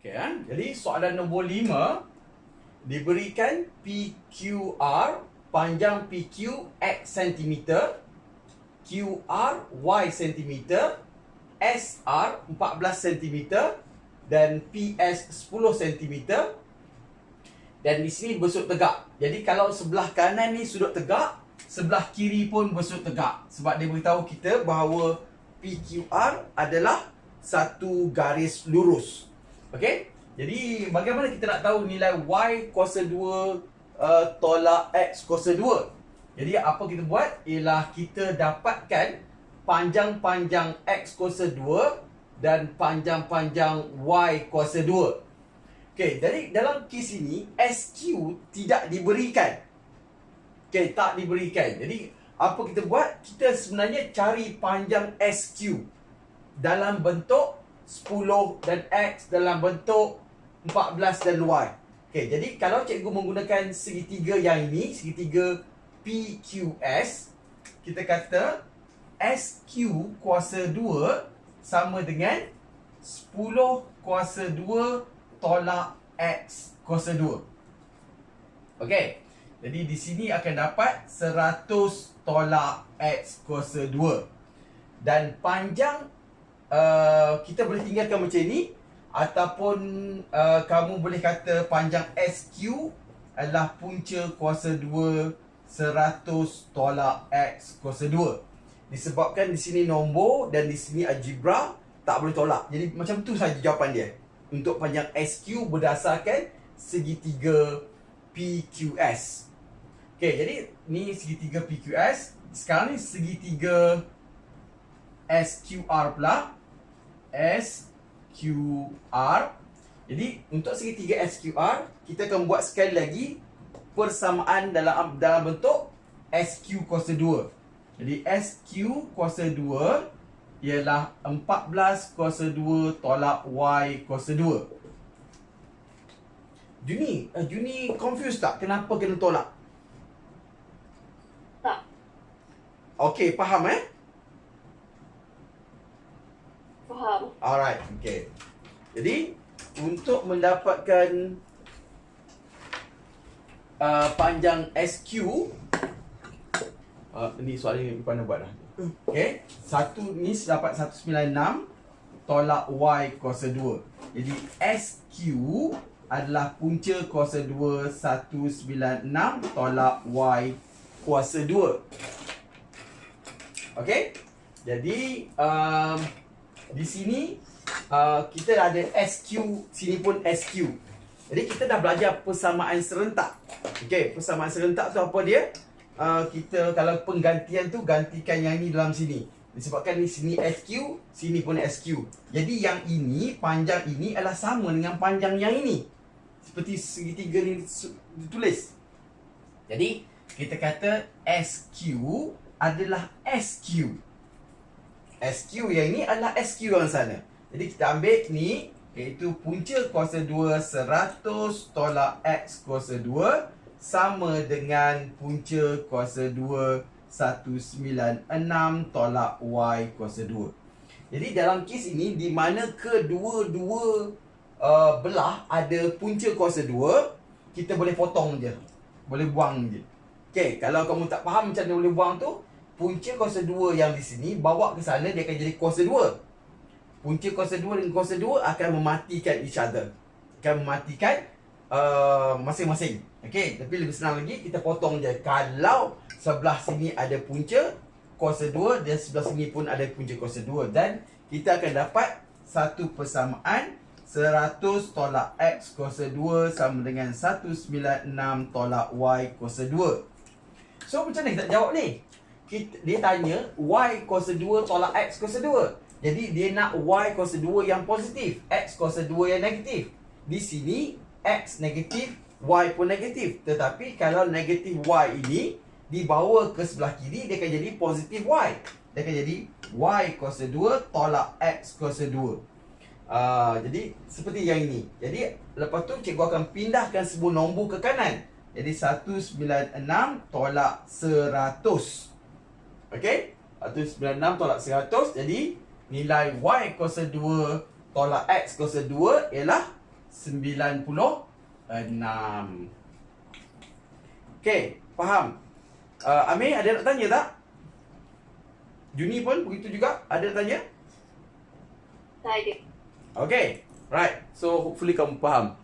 Okay, ha? Jadi soalan nombor 5 diberikan PQR panjang PQ X cm, QR Y cm, SR 14 cm dan PS 10 cm dan di sini bersudut tegak. Jadi kalau sebelah kanan ni sudut tegak, sebelah kiri pun bersudut tegak sebab dia beritahu kita bahawa PQR adalah satu garis lurus. Okey? Jadi bagaimana kita nak tahu nilai y kuasa 2 uh, tolak x kuasa 2? Jadi apa kita buat ialah kita dapatkan panjang-panjang x kuasa 2 dan panjang-panjang y kuasa 2. Okey, jadi dalam kes ini SQ tidak diberikan. Okey, tak diberikan. Jadi apa kita buat? Kita sebenarnya cari panjang SQ dalam bentuk 10 dan X dalam bentuk 14 dan Y. Okey, jadi kalau cikgu menggunakan segitiga yang ini, segitiga PQS, kita kata SQ kuasa 2 sama dengan 10 kuasa 2 tolak X kuasa 2. Okey. Jadi di sini akan dapat 100 tolak X kuasa 2. Dan panjang uh, kita boleh tinggalkan macam ni ataupun uh, kamu boleh kata panjang SQ adalah punca kuasa 2 100 tolak X kuasa 2 disebabkan di sini nombor dan di sini algebra tak boleh tolak. Jadi macam tu saja jawapan dia. Untuk panjang SQ berdasarkan segitiga PQS Okay, jadi ni segitiga PQS sekarang ni segitiga SQR pula SQR Jadi untuk segitiga SQR Kita akan buat sekali lagi Persamaan dalam dalam bentuk SQ kuasa 2 Jadi SQ kuasa 2 Ialah 14 kuasa 2 tolak Y kuasa 2 Juni, uh, Juni confused tak kenapa kena tolak? Tak. Okey, faham eh? Faham. Alright, okay. Jadi untuk mendapatkan uh, panjang SQ uh, ni soalan ni Ipan buat dah. Okay, satu ni dapat 196 tolak Y kuasa 2. Jadi SQ adalah punca kuasa 2 196 tolak Y kuasa 2. Okay, jadi um, di sini uh, kita ada SQ, sini pun SQ. Jadi kita dah belajar persamaan serentak. Okey, persamaan serentak tu apa dia? Uh, kita kalau penggantian tu gantikan yang ini dalam sini. Disebabkan di sini SQ, sini pun SQ. Jadi yang ini, panjang ini adalah sama dengan panjang yang ini. Seperti segitiga ni ditulis. Jadi kita kata SQ adalah SQ. SQ yang ini adalah SQ yang sana. Jadi kita ambil ni iaitu punca kuasa 2 100 tolak X kuasa 2 sama dengan punca kuasa 2 196 tolak Y kuasa 2. Jadi dalam kes ini di mana kedua-dua uh, belah ada punca kuasa 2, kita boleh potong je. Boleh buang je. Okey, kalau kamu tak faham macam mana boleh buang tu, punca kuasa 2 yang di sini bawa ke sana dia akan jadi kuasa 2. Punca kuasa 2 dengan kuasa 2 akan mematikan each other. Akan mematikan uh, masing-masing. Okey, tapi lebih senang lagi kita potong je. Kalau sebelah sini ada punca kuasa 2 dan sebelah sini pun ada punca kuasa 2 dan kita akan dapat satu persamaan 100 tolak X kuasa 2 sama dengan 196 tolak Y kuasa 2. So macam mana kita jawab ni? Kita, dia tanya y kuasa 2 tolak x kuasa 2. Jadi dia nak y kuasa 2 yang positif, x kuasa 2 yang negatif. Di sini x negatif, y pun negatif. Tetapi kalau negatif y ini dibawa ke sebelah kiri dia akan jadi positif y. Dia akan jadi y kuasa 2 tolak x kuasa 2. Uh, jadi seperti yang ini. Jadi lepas tu cikgu akan pindahkan sebuah nombor ke kanan. Jadi 196 tolak 100. Okey? 196 tolak 100 jadi nilai y kuasa 2 tolak x kuasa 2 ialah Okey, faham? Uh, Amir ada nak tanya tak? Juni pun begitu juga? Ada nak tanya? Tak ada. Okay, right. So hopefully kamu faham.